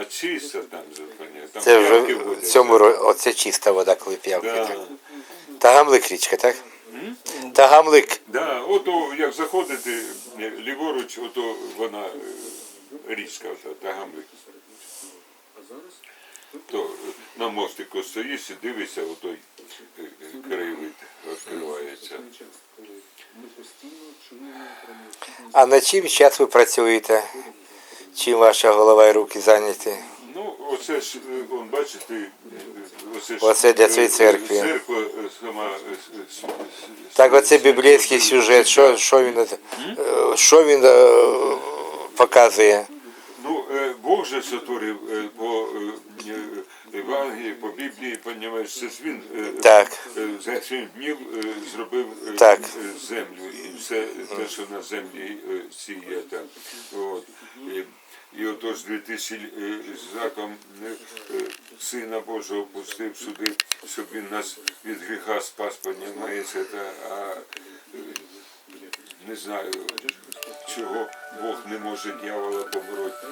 а чиста там зупиняє. Там Це п'явки вже в цьому ро- оце чиста вода, коли п'явки. Да. так. Тагамлик річка, так? Тагамлик. Да, ото як заходити е, ліворуч, ото вона е, річка, ото Тагамлик. То е, на мостику стоїш і дивишся, отой е, е, краєвид відкривається. А над чим зараз ви працюєте? Чим ваша голова і руки зайняті? Ну, оце ж, е, он, бачите, е, оце ж Оце для цієї е, церкви. Церква е, сама. е, Так, оце біблійський сюжет. Що, що він, е, що він е, показує? Ну, е, Бог же сотворив е, по е, е, Евангелії, по Біблії, понімаєш, це ж він е, Так. е, за сім днів е, зробив е, Так. е, землю і все те, що на землі е, сіє там. От. Отож 2000 тисячі з раком е, е, Сина Божого пустив сюди, щоб він нас від гріха спас, понімається, а е, не знаю, чого Бог не може дьявола побороти.